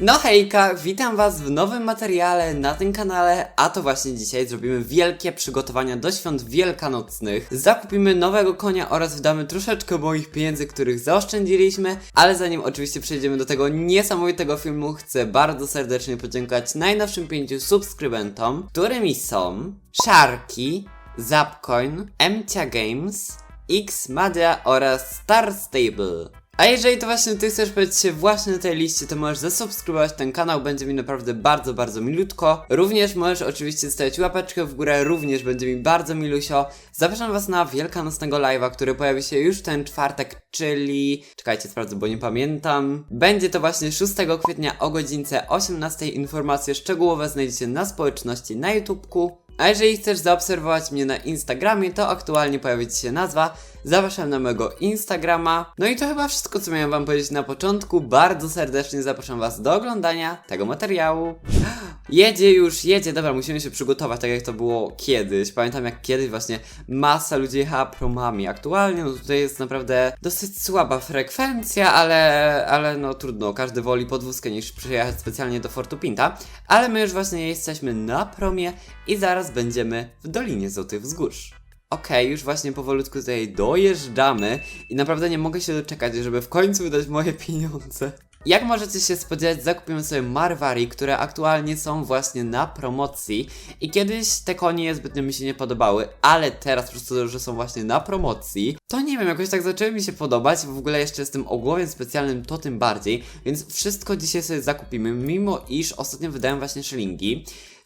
No hejka, witam was w nowym materiale na tym kanale, a to właśnie dzisiaj zrobimy wielkie przygotowania do świąt wielkanocnych. Zakupimy nowego konia oraz wydamy troszeczkę moich pieniędzy, których zaoszczędziliśmy, ale zanim oczywiście przejdziemy do tego niesamowitego filmu, chcę bardzo serdecznie podziękować najnowszym pięciu subskrybentom, którymi są Sharky, Zapcoin, Emcia Games, X Madia oraz Star Stable. A jeżeli to właśnie ty chcesz powiedzieć się właśnie na tej liście, to możesz zasubskrybować ten kanał, będzie mi naprawdę bardzo, bardzo milutko. Również możesz oczywiście zostawić łapeczkę w górę, również będzie mi bardzo milusio. Zapraszam was na wielkanocnego live'a, który pojawi się już ten czwartek, czyli... Czekajcie, sprawdzę, bo nie pamiętam. Będzie to właśnie 6 kwietnia o godzince 18. Informacje szczegółowe znajdziecie na społeczności na YouTubeku. A jeżeli chcesz zaobserwować mnie na Instagramie, to aktualnie pojawi Ci się nazwa. Zapraszam na mojego Instagrama. No i to chyba wszystko, co miałem Wam powiedzieć na początku. Bardzo serdecznie zapraszam Was do oglądania tego materiału. Jedzie już, jedzie. Dobra, musimy się przygotować, tak jak to było kiedyś. Pamiętam, jak kiedyś właśnie masa ludzi jechała promami. Aktualnie no tutaj jest naprawdę dosyć słaba frekwencja, ale, ale no trudno. Każdy woli podwózkę niż przyjechać specjalnie do Fortu Pinta. Ale my już właśnie jesteśmy na promie i zaraz będziemy w Dolinie Złotych Wzgórz. Okej, już właśnie powolutku tutaj dojeżdżamy i naprawdę nie mogę się doczekać, żeby w końcu wydać moje pieniądze. Jak możecie się spodziewać, zakupimy sobie Marwari, które aktualnie są właśnie na promocji i kiedyś te konie zbytnio mi się nie podobały, ale teraz przez to, że są właśnie na promocji, to nie wiem, jakoś tak zaczęły mi się podobać, w ogóle jeszcze z tym ogłowiem specjalnym to tym bardziej, więc wszystko dzisiaj sobie zakupimy, mimo iż ostatnio wydałem właśnie szylingi,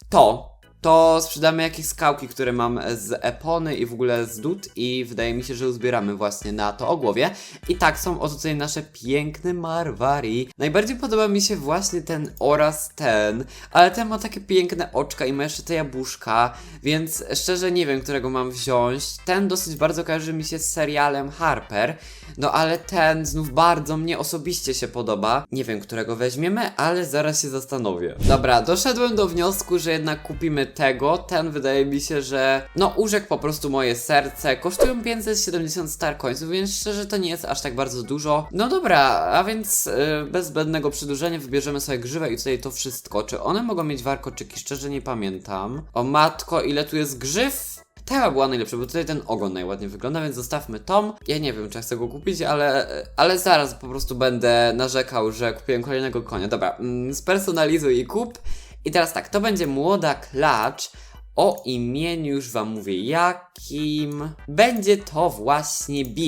to to sprzedamy jakieś skałki, które mam z Epony i w ogóle z Dud i wydaje mi się, że uzbieramy właśnie na to ogłowie. I tak są oto tutaj nasze piękne Marwari. Najbardziej podoba mi się właśnie ten oraz ten, ale ten ma takie piękne oczka i ma jeszcze te jabłuszka, więc szczerze nie wiem, którego mam wziąć. Ten dosyć bardzo kojarzy mi się z serialem Harper, no ale ten znów bardzo mnie osobiście się podoba. Nie wiem, którego weźmiemy, ale zaraz się zastanowię. Dobra, doszedłem do wniosku, że jednak kupimy tego. Ten wydaje mi się, że no urzekł po prostu moje serce. Kosztują 570 star coinsów, więc szczerze to nie jest aż tak bardzo dużo. No dobra, a więc yy, bez zbędnego przedłużenia wybierzemy sobie grzywę i tutaj to wszystko. Czy one mogą mieć warkoczyki? Szczerze nie pamiętam. O matko, ile tu jest grzyw? Ta była najlepsza, bo tutaj ten ogon najładniej wygląda, więc zostawmy Tom. Ja nie wiem, czy chcę go kupić, ale, ale zaraz po prostu będę narzekał, że kupiłem kolejnego konia. Dobra, mm, spersonalizuj i kup. I teraz tak, to będzie młoda klacz. O imieniu już wam mówię jakim. Będzie to właśnie B.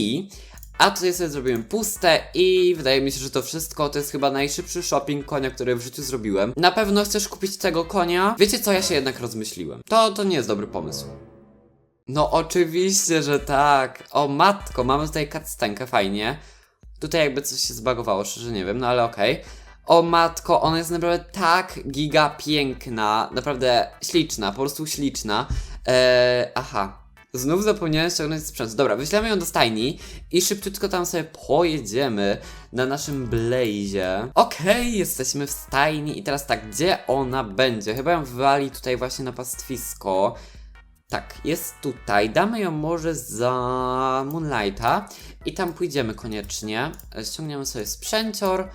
A tutaj sobie zrobiłem puste i wydaje mi się, że to wszystko to jest chyba najszybszy shopping konia, który w życiu zrobiłem. Na pewno chcesz kupić tego konia? Wiecie co, ja się jednak rozmyśliłem. To, to nie jest dobry pomysł. No oczywiście, że tak. O matko, mamy tutaj cutscenkę, fajnie. Tutaj jakby coś się zbagowało, szczerze nie wiem, no ale okej. O matko, ona jest naprawdę tak giga piękna, naprawdę śliczna, po prostu śliczna. Eee, aha. Znów zapomniałem ściągnąć sprzęt. Dobra, wyślemy ją do stajni i szybciutko tam sobie pojedziemy na naszym blazie. Okej, jesteśmy w stajni i teraz tak, gdzie ona będzie? Chyba ją wywali tutaj właśnie na pastwisko. Tak, jest tutaj. Damy ją może za Moonlighta i tam pójdziemy koniecznie. Ściągniemy sobie sprzęcior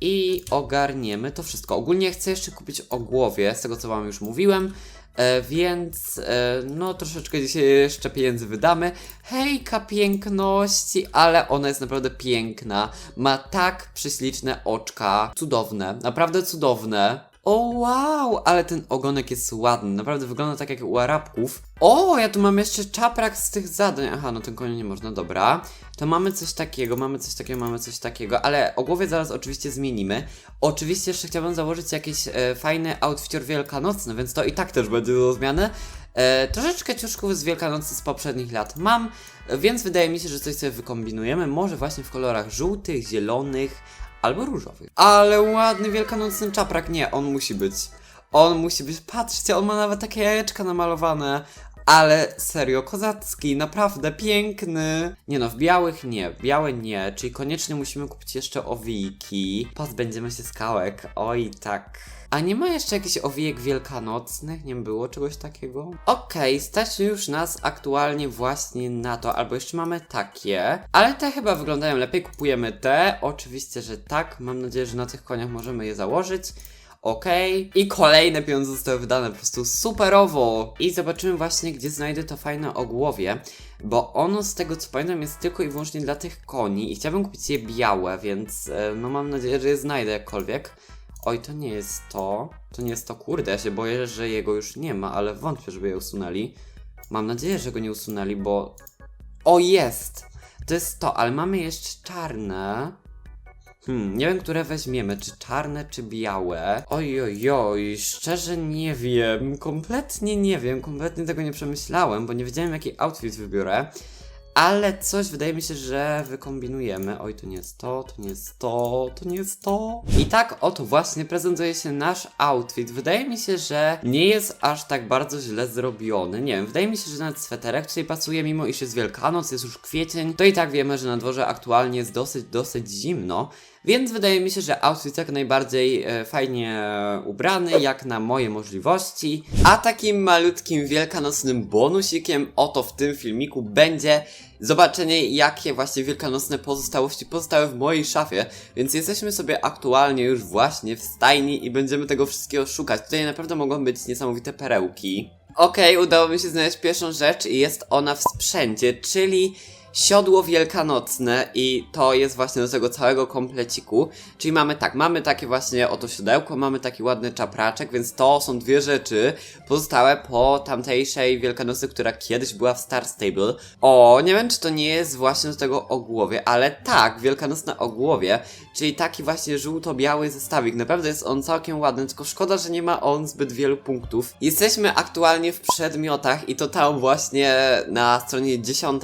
i ogarniemy to wszystko. Ogólnie chcę jeszcze kupić ogłowie, z tego co wam już mówiłem. E, więc e, no troszeczkę dzisiaj jeszcze pieniędzy wydamy. Hejka piękności, ale ona jest naprawdę piękna. Ma tak prześliczne oczka. Cudowne, naprawdę cudowne. O wow, ale ten ogonek jest ładny, naprawdę wygląda tak jak u Arabków. O, ja tu mam jeszcze czaprak z tych zadań. Aha, no ten konia nie można, dobra. To mamy coś takiego, mamy coś takiego, mamy coś takiego, ale o głowie zaraz oczywiście zmienimy. Oczywiście jeszcze chciałbym założyć jakieś e, fajne outfitior wielkanocne, więc to i tak też będzie do zmiany. E, troszeczkę ciuszków z Wielkanocy z poprzednich lat mam, e, więc wydaje mi się, że coś sobie wykombinujemy. Może właśnie w kolorach żółtych, zielonych albo różowych. Ale ładny wielkanocny czaprak. Nie, on musi być. On musi być. Patrzcie, on ma nawet takie jajeczka namalowane. Ale serio, kozacki, naprawdę piękny. Nie no, w białych nie, białe nie, czyli koniecznie musimy kupić jeszcze owijki. Pozbędziemy się skałek, oj tak. A nie ma jeszcze jakichś owijek wielkanocnych? Nie było czegoś takiego? Okej, stać już nas aktualnie właśnie na to, albo jeszcze mamy takie, ale te chyba wyglądają lepiej, kupujemy te, oczywiście, że tak, mam nadzieję, że na tych koniach możemy je założyć. Okej. I kolejne pieniądze zostały wydane po prostu superowo. I zobaczymy właśnie, gdzie znajdę to fajne ogłowie. Bo ono z tego co pamiętam jest tylko i wyłącznie dla tych koni. I chciałbym kupić je białe, więc e, no mam nadzieję, że je znajdę jakkolwiek. Oj, to nie jest to. To nie jest to, kurde, ja się boję, że jego już nie ma, ale wątpię, żeby je usunęli. Mam nadzieję, że go nie usunęli, bo... O, jest! To jest to, ale mamy jeszcze czarne. Hmm, nie wiem, które weźmiemy, czy czarne, czy białe. Oj, oj, oj, szczerze nie wiem, kompletnie nie wiem, kompletnie tego nie przemyślałem, bo nie wiedziałem, jaki outfit wybiorę. Ale coś wydaje mi się, że wykombinujemy. Oj, to nie jest to, to nie jest to, to nie jest to. I tak oto właśnie prezentuje się nasz outfit. Wydaje mi się, że nie jest aż tak bardzo źle zrobiony. Nie wiem, wydaje mi się, że nawet sweterek tutaj pasuje, mimo iż jest Wielkanoc, jest już kwiecień. To i tak wiemy, że na dworze aktualnie jest dosyć, dosyć zimno. Więc wydaje mi się, że outfit jak najbardziej e, fajnie ubrany, jak na moje możliwości. A takim malutkim wielkanocnym bonusikiem oto w tym filmiku będzie zobaczenie, jakie właśnie wielkanocne pozostałości pozostały w mojej szafie. Więc jesteśmy sobie aktualnie już właśnie w stajni i będziemy tego wszystkiego szukać. Tutaj naprawdę mogą być niesamowite perełki. Okej, udało mi się znaleźć pierwszą rzecz i jest ona w sprzęcie, czyli siodło wielkanocne i to jest właśnie do tego całego kompleciku. Czyli mamy tak, mamy takie właśnie oto siodełko, mamy taki ładny czapraczek, więc to są dwie rzeczy pozostałe po tamtejszej wielkanocy, która kiedyś była w Star Stable. O, nie wiem czy to nie jest właśnie do tego ogłowie, ale tak, wielkanocne ogłowie, czyli taki właśnie żółto-biały zestawik. Naprawdę jest on całkiem ładny, tylko szkoda, że nie ma on zbyt wielu punktów. Jesteśmy aktualnie w przedmiotach i to tam właśnie na stronie 10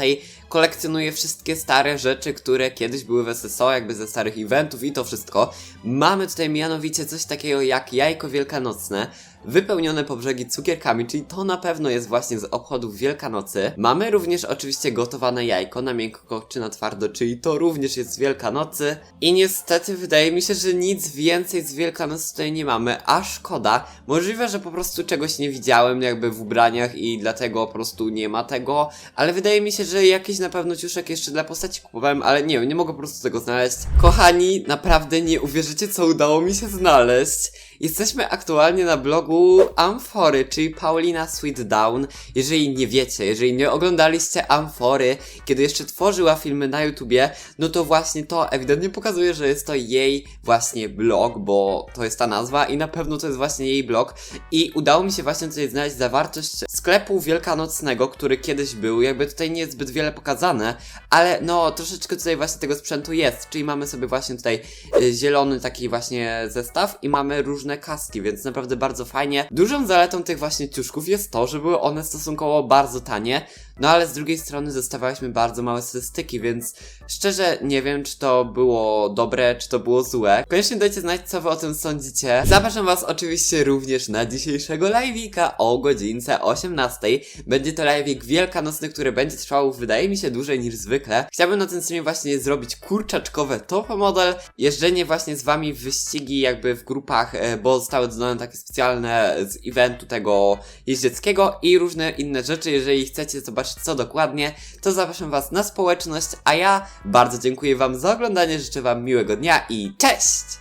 kolekcjonuję wszystkie stare rzeczy, które kiedyś były w SSO, jakby ze starych eventów i to wszystko. Mamy tutaj mianowicie coś takiego jak jajko wielkanocne, wypełnione po brzegi cukierkami, czyli to na pewno jest właśnie z obchodów Wielkanocy. Mamy również oczywiście gotowane jajko na miękko czy na twardo, czyli to również jest z Wielkanocy. I niestety wydaje mi się, że nic więcej z Wielkanocy tutaj nie mamy, a szkoda. Możliwe, że po prostu czegoś nie widziałem jakby w ubraniach i dlatego po prostu nie ma tego, ale wydaje mi się, że jakiś na pewno ciuszek jeszcze dla postaci kupowałem, ale nie wiem, nie mogę po prostu tego znaleźć. Kochani, naprawdę nie uwierzycie, co udało mi się znaleźć. Jesteśmy aktualnie na blogu Amfory, czyli Paulina Sweet Down. Jeżeli nie wiecie, jeżeli nie oglądaliście Amfory, kiedy jeszcze tworzyła filmy na YouTubie, no to właśnie to ewidentnie pokazuje, że jest to jej właśnie blog, bo to jest ta nazwa i na pewno to jest właśnie jej blog. I udało mi się właśnie tutaj znaleźć zawartość sklepu wielkanocnego, który kiedyś był. Jakby tutaj nie jest zbyt wiele pokazane, ale no troszeczkę tutaj właśnie tego sprzętu jest. Czyli mamy sobie właśnie tutaj y, zielony taki właśnie zestaw i mamy różne kaski, więc naprawdę bardzo fajnie. Dużą zaletą tych właśnie ciuszków jest to, że były one stosunkowo bardzo tanie, no ale z drugiej strony zostawialiśmy bardzo małe statystyki, więc szczerze nie wiem, czy to było dobre, czy to było złe. Koniecznie dajcie znać, co wy o tym sądzicie. Zapraszam was oczywiście również na dzisiejszego live'ika o godzince 18. Będzie to live'ik wielkanocny, który będzie trwał, wydaje mi się, dłużej niż zwykle. Chciałbym na tym streamie właśnie zrobić kurczaczkowe top model, jeżdżenie właśnie z wami w wyścigi jakby w grupach, e, bo zostały dodane takie specjalne z eventu tego jeździeckiego i różne inne rzeczy. Jeżeli chcecie zobaczyć co dokładnie, to zapraszam was na społeczność, a ja bardzo dziękuję wam za oglądanie, życzę wam miłego dnia i cześć!